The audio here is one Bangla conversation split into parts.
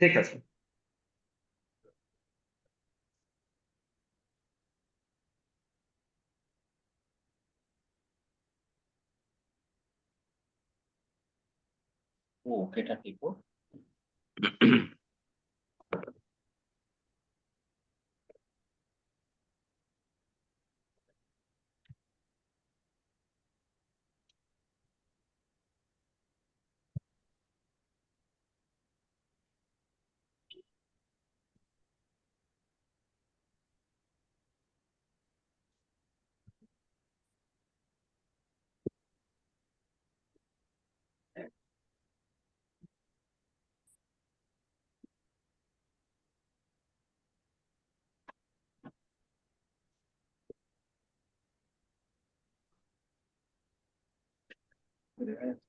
ঠিক আছে। ও ওকেটা টিপো الآيات.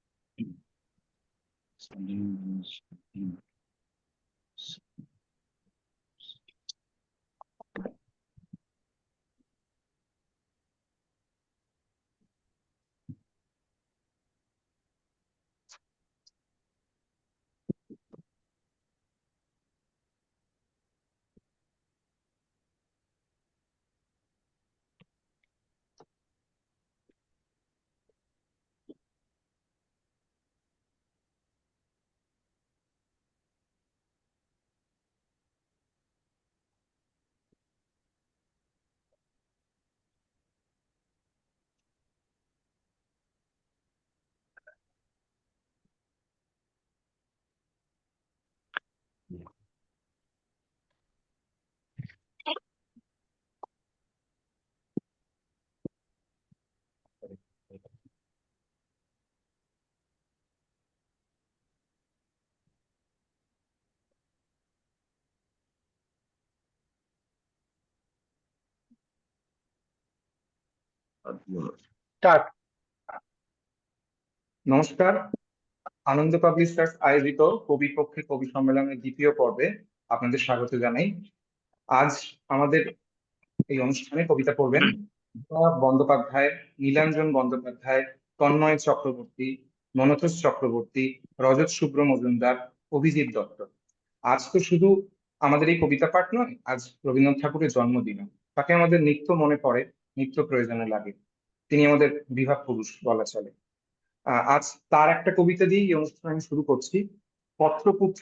নমস্কার। আনন্দ পাবলিশার্স আয়োজিত কবি পক্ষে কবি সম্মেলনের দ্বিতীয় পর্বে আপনাদের স্বাগত জানাই। আজ আমাদের এই অনুষ্ঠানে কবিতা পড়বেন বন্দ্যোপাধ্যায়, নীলাঞ্জন বন্দ্যোপাধ্যায়, তন্ময় চক্রবর্তী মনতোষ চক্রবর্তী, রজত শুভ্র মজুমদার, অভিজিৎ দত্ত। আজ তো শুধু আমাদের এই কবিতা পাঠ নয়, আজ রবীন্দ্রনাথ ঠাকুরের জন্মদিন তাকে আমাদের নিত্য মনে পড়ে নিত্য প্রয়োজনে লাগে। তিনি আমাদের বিভাগ পুরুষ বলা চলে। আজ তার একটা কবিতা দিয়েই অনুষ্ঠান আমি শুরু করছি। পত্রপুত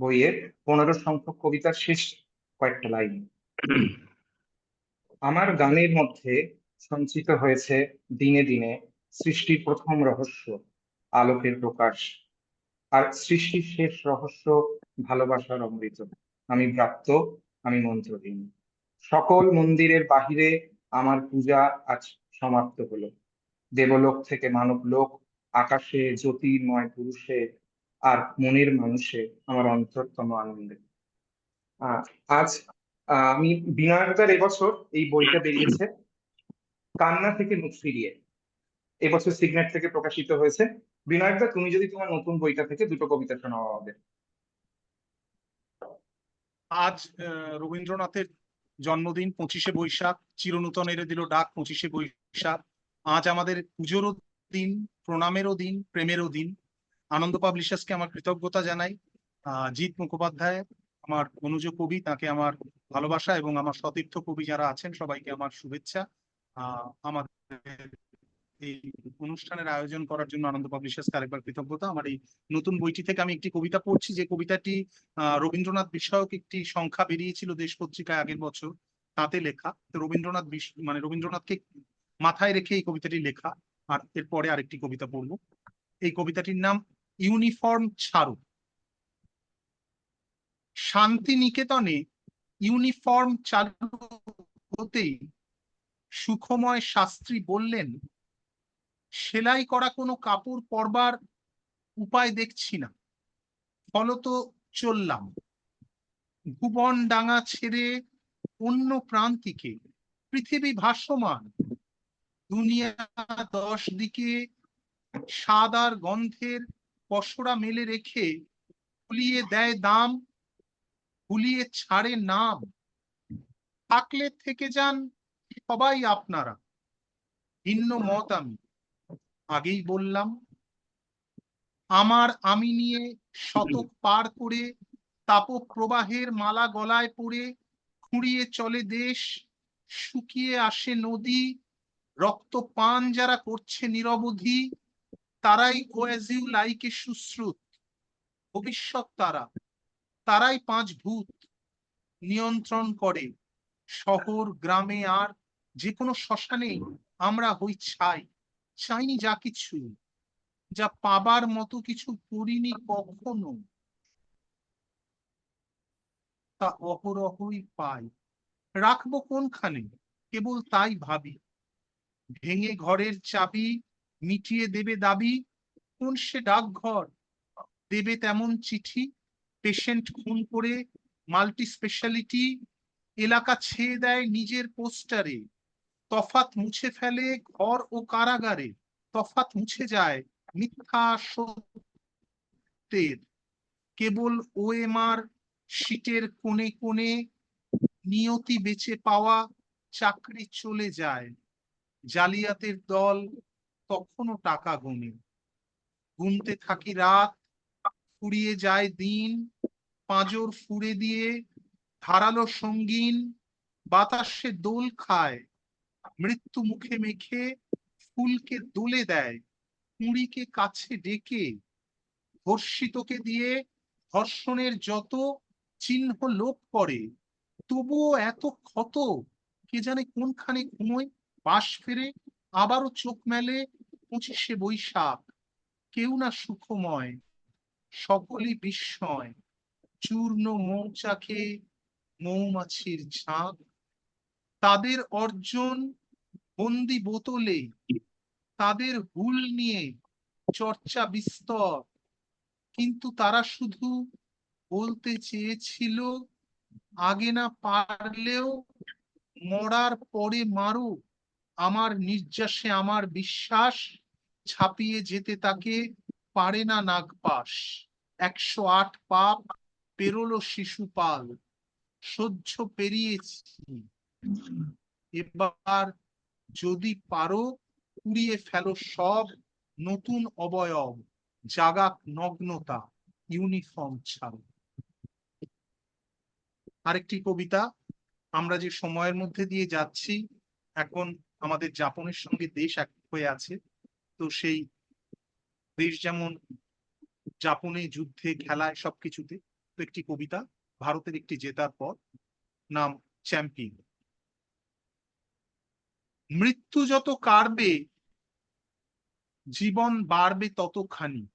বইয়ের পনেরো সংখ্যক কবিতার শেষ কয়েকটা লাইন। আমার গানের মধ্যে সঞ্চিত হয়েছে দিনে দিনে সৃষ্টির প্রথম রহস্য, আলোকের প্রকাশ। আর সৃষ্টির শেষ রহস্য ভালোবাসার অমৃত। আমি প্রাপ্ত, আমি মন্ত্রহীন। সকল মন্দিরের বাহিরে আমার পূজা আজ সমাপ্ত হলো। দেবলোক থেকে মানব লোক আকাশে জ্যোতির্ময় পুরুষে আর মনের মানুষে আমার অন্তরতম আনন্দে। আজ আমি বিনায়কদার এবছর এই বইটা বেরিয়েছে, কান্না থেকে মুখ ফিরিয়ে। এবছর সিগনেট থেকে প্রকাশিত হয়েছে। বিনায়কদা তুমি যদি তোমার নতুন বইটা থেকে দুটো কবিতা শোনাও আমাদের। আজ রবীন্দ্রনাথের জন্মদিন পঁচিশে বৈশাখ চিরনূতন এরে দিল ডাক পঁচিশে বৈশাখ। আজ আমাদের পুজোরও দিন, প্রণামেরও দিন, প্রেমেরও দিন। আনন্দ পাবলিশার্সকে আমার কৃতজ্ঞতা জানাই। জিৎ মুখোপাধ্যায়, আমার অনুজ কবি, তাকে আমার ভালোবাসা এবং আমার সতীর্থ কবি যারা আছেন, সবাইকে আমার শুভেচ্ছা। আমাদের এই অনুষ্ঠানের আয়োজন করার জন্য আনন্দ পাবলিশার্সকে আরেকবার কৃতজ্ঞতা। আমার এই নতুন বইটি থেকে আমি একটি কবিতা পড়ছি। যে কবিতাটি রবীন্দ্রনাথ বিষয়ক একটি সংখ্যা বেরিয়েছিল দেশ পত্রিকায় আগের বছর, তাতে লেখা। রবীন্দ্রনাথ মানে রবীন্দ্রনাথকে মাথায় রেখে এই কবিতাটি লেখা। আর এরপরে আরেকটি কবিতা পড়ব। এই কবিতাটির নাম ইউনিফর্ম ছাড়ো। শান্তি নিকেতনে ইউনিফর্ম চালু হতেই সুখময় শাস্ত্রী বললেন সেলাই করা কোনো কাপড় পরবার উপায় দেখছি না। ফলত চললাম। ভুবন ডাঙা ছেড়ে অন্য প্রান্তিকে পৃথিবী ভাসমান। দুনিয়া দশ দিকে সাদার গন্ধের পসরা মেলে রেখে ফুলিয়ে দেয় দাম, ফুলিয়ে ছাড়ে নাম। থাকলে থেকে যান সবাই আপনারা। ভিন্ন মত আমি। আগেই বললাম, আমার আমি নিয়ে শতক পার করে তাপপ্রবাহের মালা গলায় পড়ে খুঁড়িয়ে চলে দেশ, শুকিয়ে আসে নদী রক্ত পান যারা করছে নিরবধি, তারাই ওয়াজিউ লাইকে সুশ্রুত। ভবিষ্যৎ তারা, তারাই পাঁচ ভূত, নিয়ন্ত্রণ করে। শহর, গ্রামে আর যে কোনো শ্মশানে আমরা হই ছাই। চাইনি যা কিছু যা পাবার মতো কিছু করিনি কখনো, তা অহরহই পাই। রাখব কোনখানে? কেবল তাই ভাবি। ভেঙে ঘরের চাবি মিটিয়ে দেবে দাবি। কোন সে ডাকঘর? দেবে তেমন চিঠি। পেশেন্ট খুন করে মাল্টি স্পেশালিটি এলাকা ছেয়ে দেয় নিজের পোস্টারে। তফাত মুছে ফেলে ঘর ও কারাগারে তফাত মুছে যায় মিথ্যা সত্যের। কেবল ওএমআর শীটের কোণে কোণে নিয়তি বেঁচে পাওয়া চাকরি চলে যায়। জালিয়াতের দল তখনও টাকা গুনে। গুনতে থাকি রাত, ফুরিয়ে যায় দিন, পাঁজর ফুড়ে দিয়ে ধারালো সঙ্গীন বাতাসে দোল খায়। মৃত্যু মুখে মেখে ফুলকে দোলে দেয়, কুঁড়িকে কাছে ডেকে, ধর্ষিতকে দিয়ে ধর্ষণের যত চিহ্ন লোপ করে, তবুও এত ক্ষত কে জানে কোনখানে ঘুমোয়, পাশ ফেরে আবারও চোখ মেলে পঁচিশে বৈশাখ, কেউ না সুখময়, সকলই বিস্ময়, চূর্ণ মৌচাকে মৌমাছির ঝাঁক, তাদের অর্জন বন্দি বোতলে তাদের হুল নিয়ে চর্চা বিস্তর। কিন্তু তারা শুধু বলতে চেয়েছিল, আগে না পারলেও মরার পরে মারো। আমার নির্যাসে আমার বিশ্বাস ছাপিয়ে যেতে তাকে পারে না নাগপাশ। একশো আট পাপ পেরোলো শিশুপাল সহ্য পেরিয়েছি। এবার যদি পারো কুড়িয়ে ফেলো সব নতুন অবয়ব জাগাক নগ্নতা ইউনিফর্ম ছাড়ো। আরেকটি কবিতা, আমরা যে সময়ের মধ্যে দিয়ে যাচ্ছি, এখন আমাদের জাপানের সঙ্গে দেশ এক হয়ে আছে, তো সেই দেশ যেমন জাপানে যুদ্ধে, খেলায় সবকিছুতে, তো একটি কবিতা, ভারতের একটি জেতার পর, নাম চ্যাম্পিয়ন। মৃত্যু যত কাড়বে, জীবন বাড়বে ততখানি।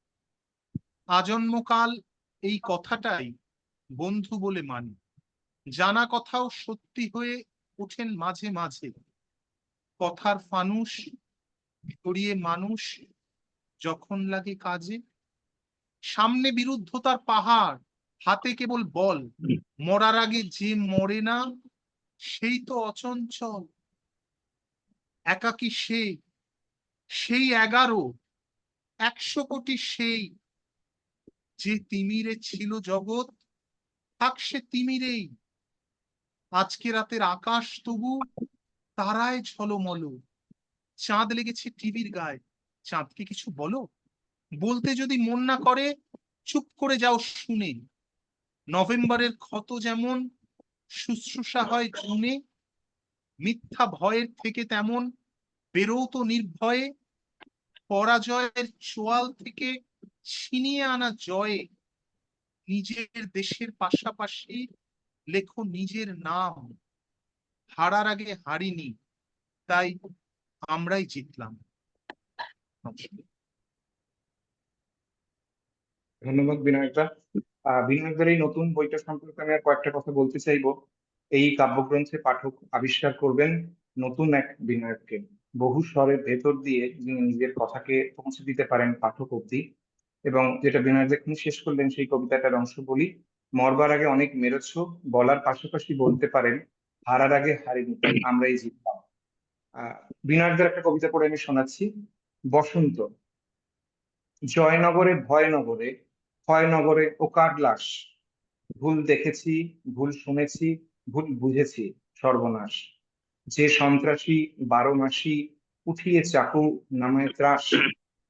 আজন্মকাল এই কথাটাই বন্ধু বলে মানি। জানা কথাও সত্যি হয়ে ওঠেন মাঝে মাঝে। কথার ফানুষ ছড়িয়ে মানুষ যখন লাগে কাজে। সামনে বিরুদ্ধতার পাহাড়, হাতে কেবল বল। মরার আগে যে মরে না, সেই তো অচঞ্চল। একাকি সেই সেই এগারো, একশো কোটি সেই যে তিমিরে ছিল জগৎ, থাক সে তিমিরেই। আজকে রাতের আকাশ তবু তারায় ঝলমল। চাঁদ লেগেছে টিভির গায়ে। চাঁদকে কিছু বলো? বলতে যদি মন না করে, চুপ করে যাও শুনে। নভেম্বরের ক্ষত যেমন, শুশ্রূষা হয় জুনে। মিথ্যা ভয়ের থেকে তেমন বেরোতো নির্ভয়ে, পরাজয়ের চোয়াল থেকে ছিনিয়ে আনা জয়ে নিজের দেশের পাশাপাশি লেখো নিজের নাম। হারার আগে হারিনি, তাই আমরাই জিতলাম। ধন্যবাদ বিনায়কদা। বিনায়কদার এই নতুন বইটা সম্পর্কে আমি কয়েকটা কথা বলতে চাইব। এই কাব্যগ্রন্থে পাঠক আবিষ্কার করবেন নতুন এক বিনায়ককে। বহু স্বরের ভেতর দিয়ে যিনি নিজের কথাকে পৌঁছে দিতে পারেন পাঠক অব্দি এবং যেটা বিনায়ক এখানে শেষ করলেন সেই কবিতাটার অংশ বলি, মরবার আগে অনেক মেরেছ, বলার পাশাপাশি বলতে পারেন, হারার আগে হারিনি আমরাই জিতলাম। আহ, বিনায়কদের একটা কবিতা পড়ে আমি শোনাচ্ছি, বসন্ত। জয়নগরে ভয়নগরে ভয়নগরে ওকার লাশ। ভুল দেখেছি, ভুল শুনেছি ভুল বুঝেছি, সর্বনাশ। যে সন্ত্রাসী বারো মাসি উঠিয়ে চাকু নামায় ত্রাস,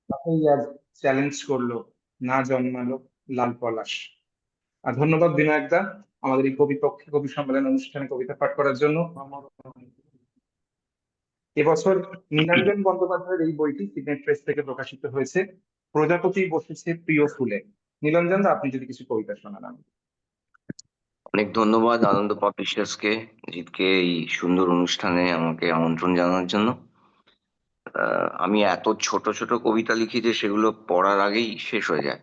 তাকেই আজ চ্যালেঞ্জ করল, না জন্মালো লাল পলাশ। আর ধন্যবাদ বিনায়কদা আমাদের এই কবি পক্ষে কবি সম্মেলন অনুষ্ঠানে কবিতা পাঠ করার জন্য। এবছর নীলাঞ্জন বন্দ্যোপাধ্যায়ের এই বইটি সিগনেট প্রেস থেকে প্রকাশিত হয়েছে। প্রজাপতি বসেছে প্রিয় ফুলে। নীলাঞ্জন আপনি যদি কিছু কবিতা শোনান আমাকে। অনেক ধন্যবাদ আনন্দ পাবলিশার্সকে জিতকে এই সুন্দর অনুষ্ঠানে আমাকে আমন্ত্রণ জানানোর জন্য। আমি এত ছোট ছোট কবিতা লিখি যে সেগুলো পড়ার আগেই শেষ হয়ে যায়।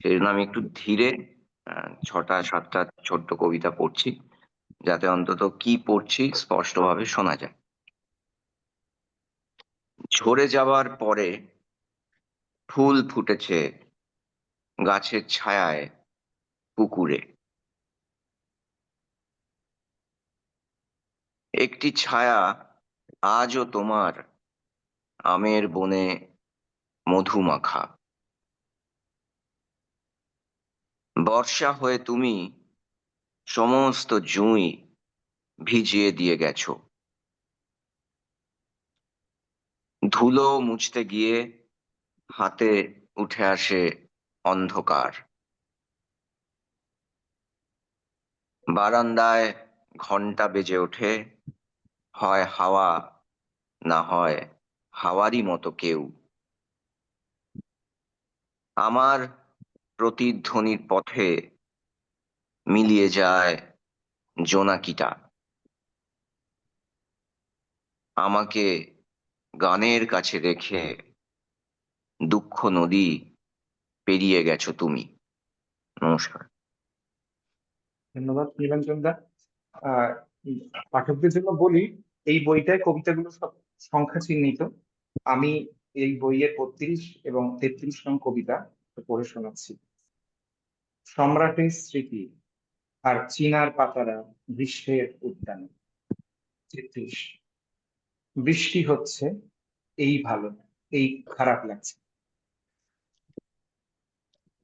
সেই জন্য আমি একটু ধীরে ছটা, সাতটা ছোট্ট কবিতা পড়ছি, যাতে অন্তত কি পড়ছি স্পষ্টভাবে শোনা যায়। ঝরে যাবার পরে ফুল ফুটেছে গাছের ছায়ায় পুকুরে। একটি ছায়া আজও তোমার আমের বনে মধুমাখা। বর্ষা হয়ে তুমি সমস্ত জুঁই ভিজিয়ে দিয়ে গেছো। ধুলো মুছতে গিয়ে হাতে উঠে আসে অন্ধকার। বারান্দায় ঘণ্টা বেজে ওঠে। হয় হাওয়া, না হয় হাওয়ারই মতো কেউ। আমার প্রতিধ্বনির পথে মিলিয়ে যায় জোনাকিটা। আমাকে গানের কাছে রেখে দুঃখ নদী পেরিয়ে গেছো তুমি। নমস্কার। ধন্যবাদ, নীলাঞ্জন দা। পাঠকদের জন্য বলি, এই বইটায় কবিতাগুলো সব সংখ্যা চিহ্নিত। আমি এই বইয়ের বত্রিশ এবং তেত্রিশ নং কবিতা পড়ে শোনাচ্ছি। সম্রাটের স্মৃতি আর চীনার পাতারা গ্রীষ্মের উদ্যানে। তেত্রিশ। বৃষ্টি হচ্ছে, এই ভালো, এই খারাপ লাগছে।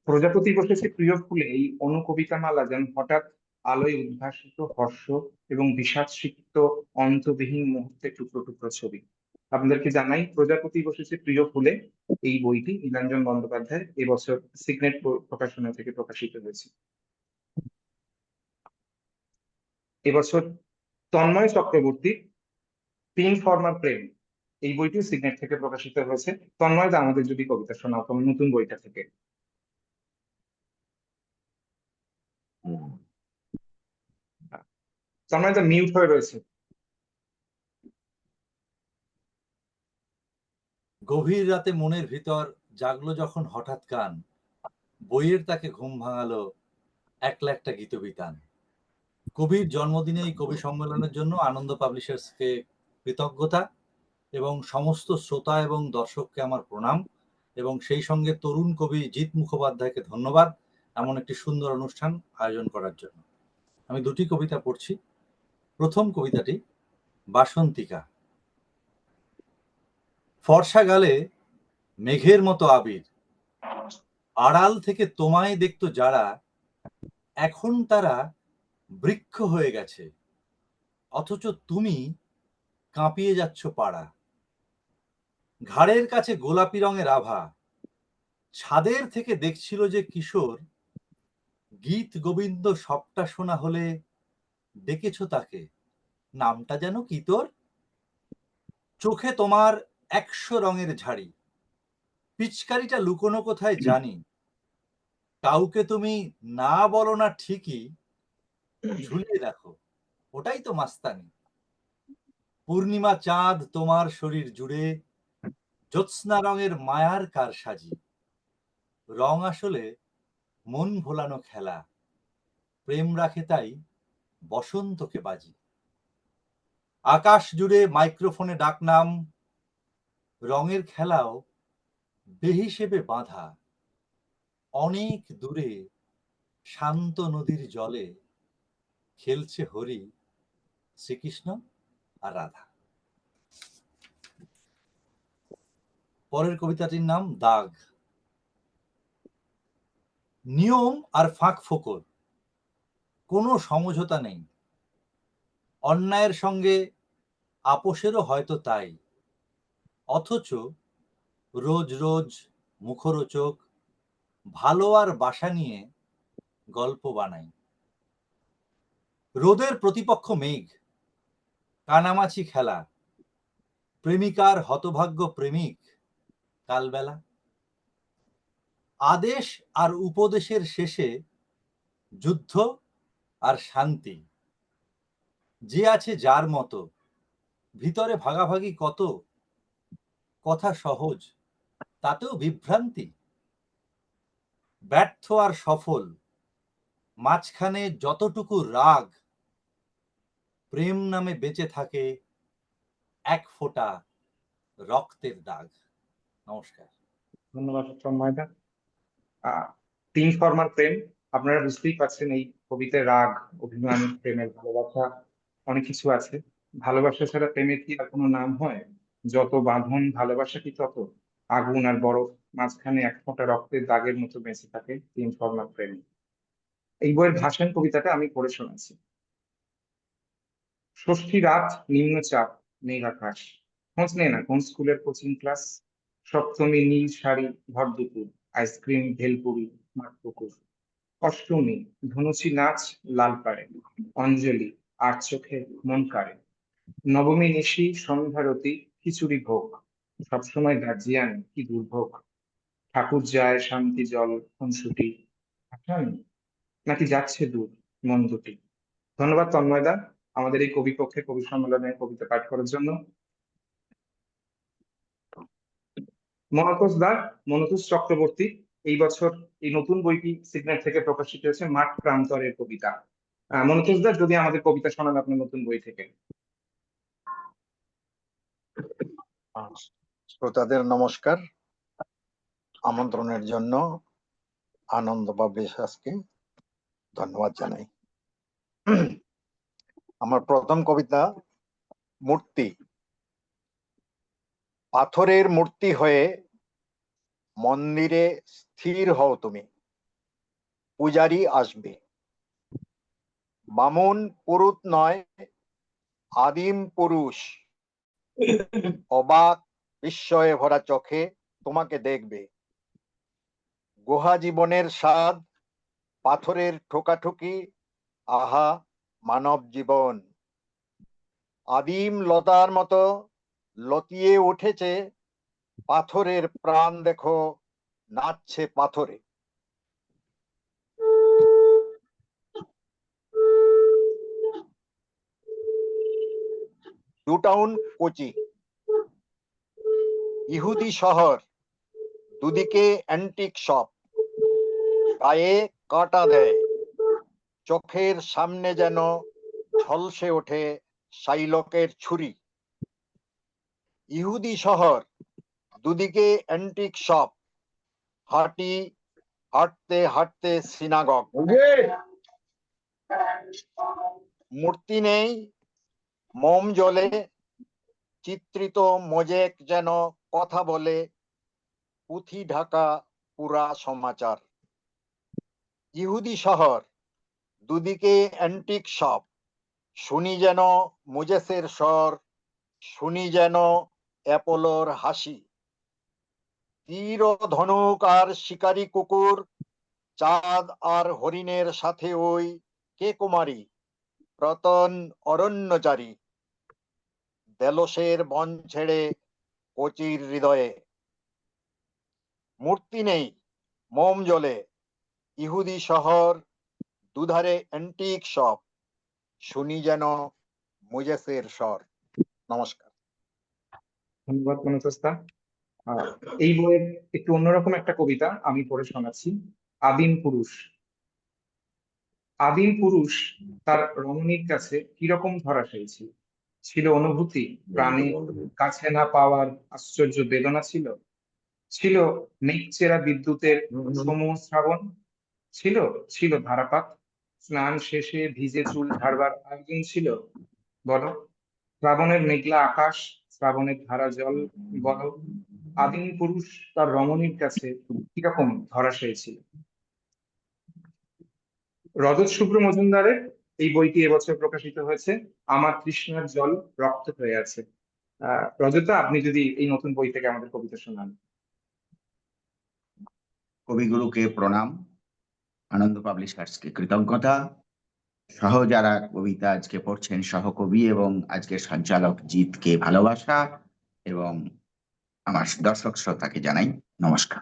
প্রজাপতি বসেছে প্রিয় ফুলে, এই অনুকবিতা মালা যেন হঠাৎ আলোয় উদ্ভাসিত হর্ষ এবং বিষাদ সিক্ত অন্তবিহীন মুহূর্তে টুকরো টুকরো ছবি। আপনাদেরকে জানাই, প্রজাপতি বসেছে প্রিয় ফুলে। এই বইটি নীলাঞ্জন বন্দ্যোপাধ্যায় এবছর সিগনেট প্রকাশনা থেকে প্রকাশিত হয়েছে। এবছর তন্ময় চক্রবর্তী তিন ফর্মার প্রেম এই বইটি সিগনেট থেকে প্রকাশিত হয়েছে। তন্ময় আমাদের যদি কবিতা শোনাও নতুন বইটা থেকে। তন্ময় দা মিউট হয়ে রয়েছে। গভীর রাতে মনের ভিতর জাগলো যখন হঠাৎ গান। বইয়ের তাকে ঘুম ভাঙালো একলা একটা গীতবিতান। কবির জন্মদিনে এই কবি সম্মেলনের জন্য আনন্দ পাবলিশার্সকে কৃতজ্ঞতা এবং সমস্ত শ্রোতা এবং দর্শককে আমার প্রণাম এবং সেই সঙ্গে তরুণ কবি জিৎ মুখোপাধ্যায়কে ধন্যবাদ এমন একটি সুন্দর অনুষ্ঠান আয়োজন করার জন্য। আমি দুটি কবিতা পড়ছি। প্রথম কবিতাটি বাসন্তিকা। ফর্সা গালে মেঘের মতো আবির। আড়াল থেকে তোমায় দেখতো যারা, এখন তারা বৃক্ষ হয়ে গেছে। অথচ তুমি কাঁপিয়ে যাচ্ছ পাড়া। ঘাড়ের কাছে গোলাপি রঙের আভা। ছাদের থেকে দেখছিল যে কিশোর। গীত গোবিন্দ সবটা শোনা হলে ডেকেছ তাকে। নামটা যেন কি তোর? চোখে তোমার একশো রঙের ঝাড়ি। পিচকারিটা লুকোনো কোথায় জানি। কাউকে তুমি না বলো না ঠিকই। ঝুলিয়ে রাখো। ওটাই তো মাস্তানি। পূর্ণিমা চাঁদ তোমার শরীর জুড়ে জ্যোৎস্না রঙের মায়ার কার সাজি রং আসলে মন ভোলানো খেলা। প্রেম রাখে তাই বসন্তকে বাজি। আকাশ জুড়ে মাইক্রোফোনে ডাকনাম, রঙের খেলাও বেহিসেবে বাঁধা। অনেক দূরে শান্ত নদীর জলে খেলছে হরি, শ্রীকৃষ্ণ আর রাধা। পরের কবিতাটির নাম দাগ। নিয়ম আর ফাঁক ফোকর। কোনো সমঝোতা নেই। অন্যায়ের সঙ্গে আপোষেরও হয়তো তাই। অথচ রোজ রোজ মুখরোচক, ভালো আর বাসা নিয়ে গল্প বানাই। রোদের প্রতিপক্ষ মেঘ, কানামাছি খেলা। প্রেমিকার হতভাগ্য প্রেমিক, কালবেলা। আদেশ আর উপদেশের শেষে যুদ্ধ আর শান্তি। যে আছে যার মতো, ভিতরে ভাগাভাগি কত? কথা সহজ, তাতেও বিভ্রান্তি। ব্যর্থ আর সফল, মাঝখানে যতটুকু রাগ, প্রেম নামে বেঁচে থাকে এক ফোঁটা রক্তের দাগ। নমস্কার। ধন্যবাদ তিন ফর্মার প্রেম, আপনারা বুঝতেই পারছেন এই কবিতায় রাগ, অভিমান, প্রেমের ভালোবাসা অনেক কিছু আছে। ভালোবাসা ছাড়া প্রেমের কি আর কোনো নাম হয়? যত বাঁধন ভালোবাসা কি তত? আগুন আর বরফ মাঝখানে এক ফোঁটা রক্তের দাগের মতো বেঁচে থাকে তিন ফর্মার প্রেম। এই বইয়ের ভাষণ কবিতাটা আমি পড়ে শোনাচ্ছি। ষষ্ঠী রাত নিম্নচাপ মেঘ আকাশ। খোঁজ নেই না, কোন স্কুলের কোচিং ক্লাস? সপ্তমী নীল শাড়ি ভর দুপুর, আইসক্রিম, ভেলপুরি, মাঠ পুকুর। অষ্টমী ধনুচি নাচ লাল পাড়ে, অঞ্জলি আর চোখে মন কাড়ে। নবমী নিশি সন্ধ্যারতি খিচুড়ি ভোগ, সবসময় গার্জিয়ান কি দুর্ভোগ? ঠাকুর যায়, শান্তি, জল, খুনসুটি নাকি যাচ্ছে দূর, মন দুটি? ধন্যবাদ তন্ময়দা আমাদের এই কবি পক্ষে কবি সম্মেলনে কবিতা পাঠ করার জন্য। মনতোষ দা, মনতোষ চক্রবর্তী এই বছর এই নতুন বইটি সিগনেট থেকে প্রকাশিত হয়েছে মাঠ প্রান্তরের কবিতা। আহ, মনতোষ দাস যদি আমাদের কবিতা শোনান আপনার নতুন বই থেকে। শ্রোতাদের নমস্কার। আমন্ত্রণের জন্য আনন্দ বা বিশ্বাসকে ধন্যবাদ জানাই। আমার প্রথম কবিতা মূর্তি। পাথরের মূর্তি হয়ে মন্দিরে স্থির হও তুমি। পূজারি আসবে। বামুন পুরুত নয়, আদিম পুরুষ। অবাক বিস্ময়ে ভরা চোখে তোমাকে দেখবে। গুহা জীবনের স্বাদ, পাথরের ঠোকাঠুকি, আহা মানব জীবন। আদিম লতার মতো লতিয়ে উঠেছে, পাথরের প্রাণ দেখো নাচছে পাথরে। দুটাউন কোচি। ইহুদি শহর, দুদিকে অ্যান্টিক শপ গায়ে কাঁটা দেয়। চোখের সামনে যেন ঝলসে ওঠে সাইলকের ছুরি। ইহুদি শহর, দুদিকে অ্যান্টিক শপ হাঁটি হাঁটতে হাঁটতে সিনাগগ মূর্তি নেই মোম জ্বলে চিত্রিত মোজেক যেন কথা বলে পুঁথি ঢাকা পুরা সমাচার। ইহুদি শহর দুদিকে অ্যান্টিক শপ শুনি যেন মোজেসের স্বর শুনি যেন অ্যাপোলোর হাসি। তীর ধনুক আর শিকারী কুকুর চাঁদ আর হরিণের সাথে ওই কে কুমারী? রতন অরণ্যচারী। দেলসের বন ছেড়ে কচির হৃদয়ে। মূর্তি নেই মোম জলে ইহুদি শহর দুধারে অ্যান্টিক শপ শুনি যেন মুজেসের স্বর। নমস্কার। ধন্যবাদ আহ, এই বইয়ের একটু অন্যরকম একটা কবিতা আমি পড়ে শোনাচ্ছি। আদিম পুরুষ। আদিম পুরুষ তার রমণীর কাছে কীরকম ধরা ছিল ছিল অনুভূতি? প্রাণে কাছে না পাওয়ার আশ্চর্য বেদনা ছিল? ছিল মেঘচেরা বিদ্যুতের সমূহ শ্রাবণ? ছিল ছিল ধারাপাত? স্নান শেষে ভিজে চুল ঝাড়বার আয়োজন ছিল? বলো। শ্রাবণের মেঘলা আকাশ, শ্রাবণের ধারা জল, বলো। আদিম পুরুষ তার রমণীর কাছে কীরকম ধরাশায়ী ছিল রজত শুভ্র মজুমদারের এই বইটি এবছর প্রকাশিত হয়েছে। আমার তৃষ্ণার জল রক্ত হয়ে আছে। রজতা, আপনি যদি এই নতুন বই থেকে আমাদের কবিতা শোনান। কবিগুরুকে প্রণাম। আনন্দ পাবলিশার্সকে কৃতজ্ঞতা। সহ যারা কবিতা আজকে পড়ছেন সহকবি এবং আজকে সঞ্চালক জিতকে ভালোবাসা এবং আমার দর্শক শ্রোতাকে জানাই নমস্কার।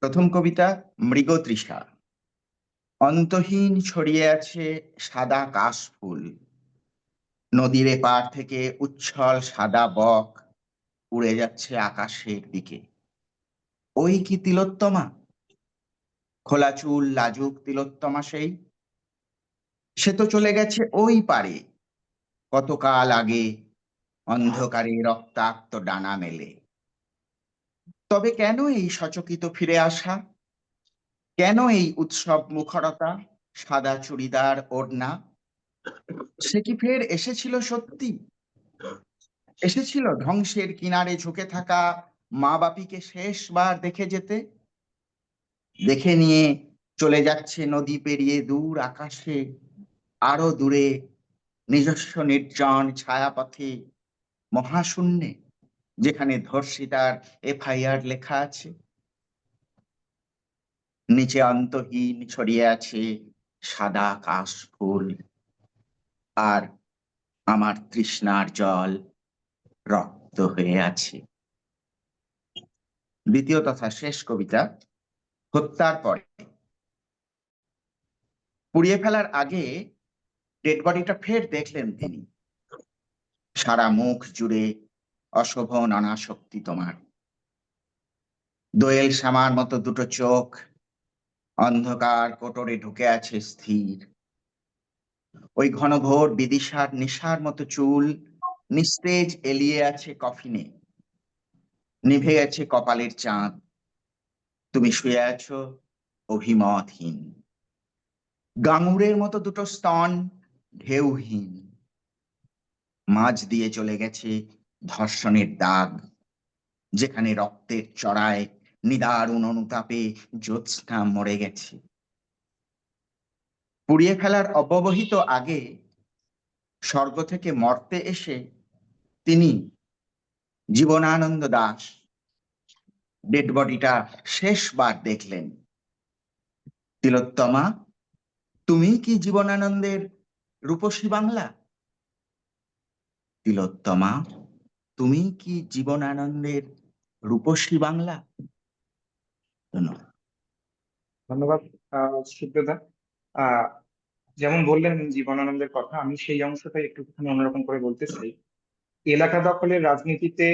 প্রথম কবিতা মৃগতৃষা অন্তহীন ছড়িয়ে আছে সাদা কাশফুল। নদীর এপার থেকে উচ্ছল সাদা বক উড়ে যাচ্ছে আকাশের দিকে। ওই কি তিলোত্তমা? খোলা চুল লাজুক তিলোত্তমা সেই। সে তো চলে গেছে ওই পারে। কতকাল আগে অন্ধকারে রক্তাক্ত ডানা মেলে। তবে কেন এই সচকিত ফিরে আসা? কেন এই উৎসব মুখরতা, সাদা চুড়িদার, ওড়না? সে কি ফের এসেছিল সত্যি? এসেছিল ধ্বংসের কিনারে ঝুঁকে থাকা মা বাপিকে শেষবার দেখে যেতে? দেখে নিয়ে চলে যাচ্ছে নদী পেরিয়ে দূর আকাশে, আরও দূরে নিজস্ব নির্জন ছায়াপথে মহাশূন্যে। যেখানে ধর্ষিতার এফআইআর লেখা আছে। নিচে অন্তহীন ছড়িয়ে আছে সাদা কাশ ফুল আর আমার তৃষ্ণার জল রক্ত হয়ে আছে। দ্বিতীয় তথা শেষ কবিতা, হত্যার পরে। পুড়িয়ে ফেলার আগে ডেড বডিটা ফের দেখলেন তিনি। সারা মুখ জুড়ে অশোভন শক্তি তোমার। দোয়েল শ্যামার মতো দুটো চোখ, অন্ধকার কোটরে ঢুকে আছে স্থির। ওই ঘনঘোর বিদিশার নিশার মতো চুল নিস্তেজ এলিয়ে আছে কফিনে। নিভে গেছে কপালের চাঁদ। তুমি শুয়ে আছো অভিমতহীন। গাঙুরের মতো দুটো স্তন ঢেউহীন। মাঝ দিয়ে চলে গেছে ধর্ষণের দাগ, যেখানে রক্তের চড়ায় নিদারুণ অনুতাপে জ্যোৎস্না মরে গেছে। পুড়িয়ে ফেলার অব্যবহিত আগে স্বর্গ থেকে মর্তে এসে তিনি জীবনানন্দ দাস, ডেড বডিটা শেষবার দেখলেন। তিলোত্তমা, তুমি কি জীবনানন্দের রূপসী বাংলা? তিলোত্তমা তুমি কি জীবনানন্দের রূপশ্রী বাংলা? ধন্যবাদ। ধন্যবাদ যেমন বললেন জীবনানন্দের কথা, আমি সেই অংশটাই একটুখানি অন্যরকম করে বলতে চাই। এলাকা দখলের রাজনীতিতে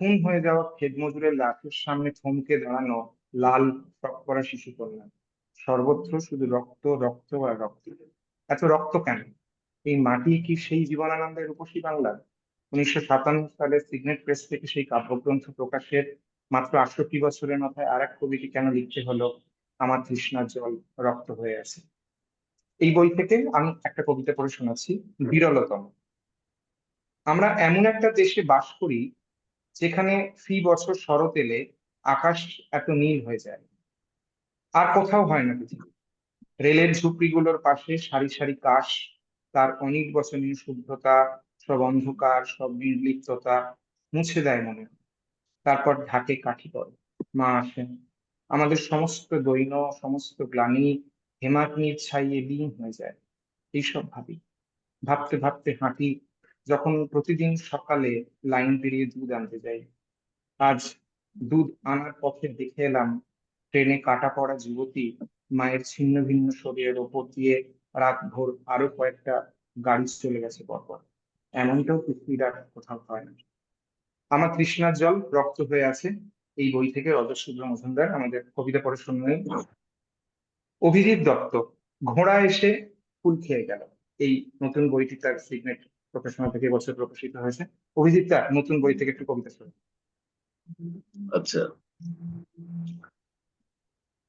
খুন হয়ে যাওয়া খেদ মজুরের লাশের সামনে থমকে দাঁড়ানো লাল ফ্রক পরা শিশু কন্যা সর্বত্র শুধু রক্ত রক্ত আর রক্ত। এত রক্ত কেন? এই মাটি কি সেই জীবনানন্দের রূপসী বাংলা? উনিশশো সাতান্ন সালে সিগনেট প্রেস থেকে সেই কাব্যগ্রন্থ প্রকাশের মাত্র আটষট্টি বছরের মাথায় আর এক কবিকে কেন লিখতে হলো? আমার তৃষ্ণার জল রক্ত হয়ে আছে। এই বই থেকে আমি একটা কবিতা পড়ে শোনাচ্ছি, বিরলতম। আমরা এমন একটা দেশে বাস করি যেখানে ফি বছর শরৎ এলে আকাশ এত নীল হয়ে যায়। আর কোথাও হয় না পৃথিবী। রেলের ঝুপড়িগুলোর পাশে সারি সারি কাশ, তার অনির্বচনীয় শুদ্ধতা সব অন্ধকার, সব নির্লিপ্ততা মুছে দেয় মনে তারপর ঢাকে কাঠি পড়ে, মা আসেন। আমাদের সমস্ত দৈন, সমস্ত গ্লানি, হেমাগ্নির ছাইয়ে লীন হয়ে যায়। এইসব ভাবি। ভাবতে ভাবতে হাঁটি, যখন প্রতিদিন সকালে লাইন পেরিয়ে দুধ আনতে যাই। আজ দুধ আনার পথে দেখে এলাম, ট্রেনে কাটা পড়া যুবতী মায়ের ছিন্ন ভিন্ন শরীরের ওপর দিয়ে রাত ভোর আরও কয়েকটা গাড়ি চলে গেছে পরপর। এমনটাও পৃথিবীর আর কোথাও হয় না। আমার তৃষ্ণার জল রক্ত হয়ে আছে। এই বই থেকে রজতশুভ্র মজুমদার আমাদের কবিতা পড়ে শুনলেন। অভিজিৎ দত্ত, ঘোড়া এসে ফুল খেয়ে গেল। এই নতুন বইটি তার সিগনেট প্রকাশনা থেকে বছর প্রকাশিত হয়েছে। অভিজিৎ তার নতুন বই থেকে একটু কবিতা শুনুন। আচ্ছা।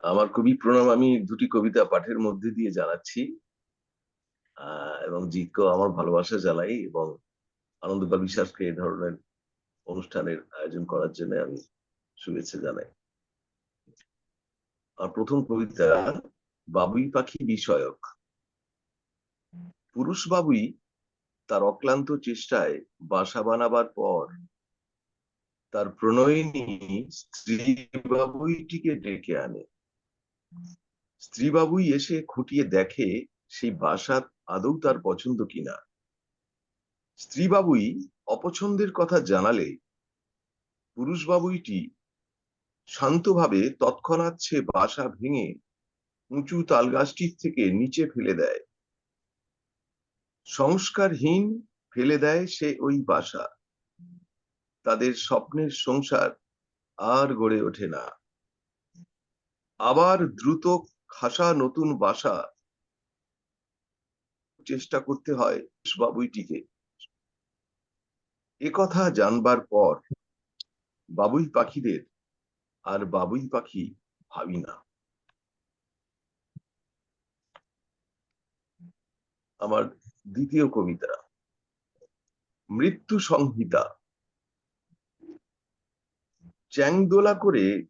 আমার কবি প্রণাম। আমি দুটি কবিতা পাঠের মধ্যে দিয়ে জানাচ্ছি। এবং জিতকেও আমার ভালোবাসা জানাই এবং আনন্দপাল বিশ্বাসকে এই ধরনের অনুষ্ঠানের আয়োজন করার জন্য আমি শুভেচ্ছা জানাই। আর প্রথম কবিতা, বাবুই পাখি বিষয়ক। পুরুষ বাবুই তার অক্লান্ত চেষ্টায় বাসা বানাবার পর তার প্রণয়িনী স্ত্রী বাবুইটিকে ডেকে আনে। স্ত্রী বাবুই এসে খুঁটিয়ে দেখে সেই বাসা আদৌ তার পছন্দ কিনা? স্ত্রীবাবুই অপছন্দের কথা জানালে পুরুষবাবুইটি শান্তভাবে তৎক্ষণাৎ সে বাসা ভেঙে উঁচু তালগাছটির থেকে নিচে ফেলে দেয়। সংস্কারহীন ফেলে দেয় সে ওই বাসা। তাদের স্বপ্নের সংসার আর গড়ে ওঠে না। আবার দ্রুত খাসা নতুন বাসা চেষ্টা করতে হয় বাবুইটিকে। এ কথা জানবার পর বাবুই পাখিদের আর বাবুই পাখি ভাবি না। আমার দ্বিতীয় কবিতা, মৃত্যু সংহিতা। চ্যাংদোলা করে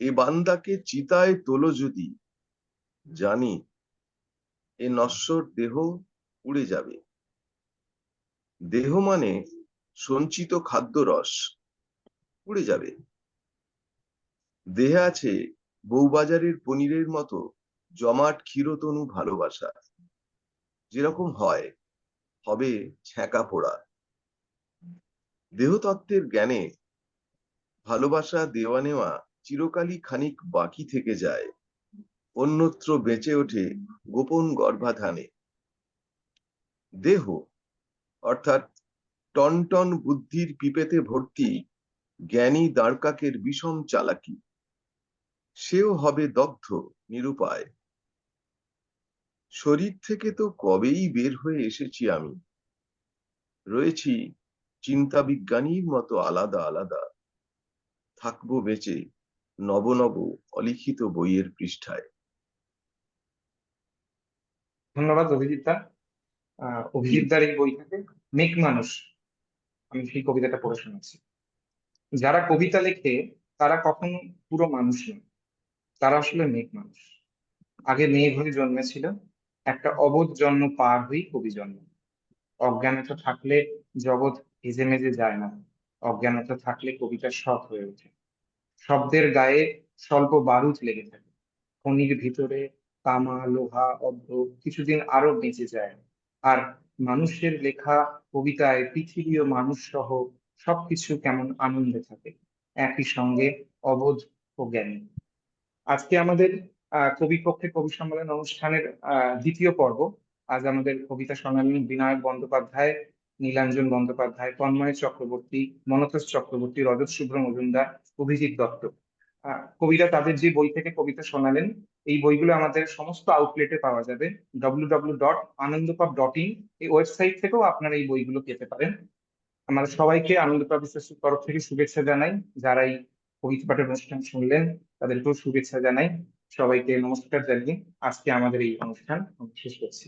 এ বান্দাকে চিতায় তোলো যদি, জানি এ নশ্বর দেহ উড়ে যাবে। দেহ মানে সঞ্চিত খাদ্যরস উড়ে যাবে। দেহে আছে বউবাজারের পনিরের মতো জমাট ক্ষীরতনু ভালোবাসা। যেরকম হয়, হবে ছ্যাঁকা পোড়া। দেহতত্ত্বের জ্ঞানে ভালোবাসা দেওয়া নেওয়া চিরকালই খানিক বাকি থেকে যায়। অন্যত্র বেঁচে ওঠে গোপন গর্ভাধানে। দেহ, অর্থাৎ টনটন বুদ্ধির পিপেতে ভর্তি জ্ঞানী দাঁড়কাকের বিষম চালাকি। সেও হবে দগ্ধ, নিরুপায়। শরীর থেকে তো কবেই বের হয়ে এসেছি আমি? রয়েছি চিন্তা বিজ্ঞানীর মতো আলাদা আলাদা। থাকব বেঁচে নব নব অলিখিত বইয়ের পৃষ্ঠায়। ধন্যবাদ অভিজিৎদা। আহ অভিজিৎদার এই বই থেকে মেঘ মানুষ। আমি সেই কবিতাটা পড়ে শোনাচ্ছি যারা কবিতা লেখে, তারা কখনো পুরো মানুষ নয়। তারা আসলে মেঘ মানুষ। আগে মেঘ হয়ে জন্মেছিল, একটা অবোধ জন্ম পার হয়েই কবি জন্ম। অজ্ঞানতা থাকলে জগৎ হেজে মেজে যায় না। অজ্ঞানতা থাকলে কবিতা সৎ হয়ে ওঠে। শব্দের গায়ে স্বল্প বারুদ লেগে থাকে। খনির ভিতরে তামা, লোহা, অভ্র কিছুদিন আরও বেঁচে যায়। আর মানুষের লেখা, কবিতায় পৃথিবী ও মানুষ সহ সবকিছু কেমন আনন্দে থাকে। একই সঙ্গে অবোধ ও জ্ঞানী। আজকে আমাদের আহ কবি সম্মেলন অনুষ্ঠানের দ্বিতীয় পর্ব। আজ আমাদের কবিতা শোনালেন বিনায়ক বন্দ্যোপাধ্যায়, নীলাঞ্জন বন্দ্যোপাধ্যায়, তন্ময় চক্রবর্তী মনতোষ চক্রবর্তী, রজত শুভ্র মজুমদার, অভিজিৎ দত্ত। কবিরা তাদের যে বই থেকে কবিতা শোনালেন এই বইগুলো আমাদের সমস্ত আউটলেটে পাওয়া যাবে। W W dot Anandapub dot in এই ওয়েবসাইট থেকেও আপনারা এই বইগুলো পেতে পারেন। আমরা সবাইকে আনন্দপাপ বিশ্বাসের তরফ থেকে শুভেচ্ছা জানাই। যারা এই কবিতা পাঠের অনুষ্ঠান শুনলেন, তাদেরকেও শুভেচ্ছা জানাই। সবাইকে নমস্কার জানিয়ে আজকে আমাদের এই অনুষ্ঠান শেষ করছি।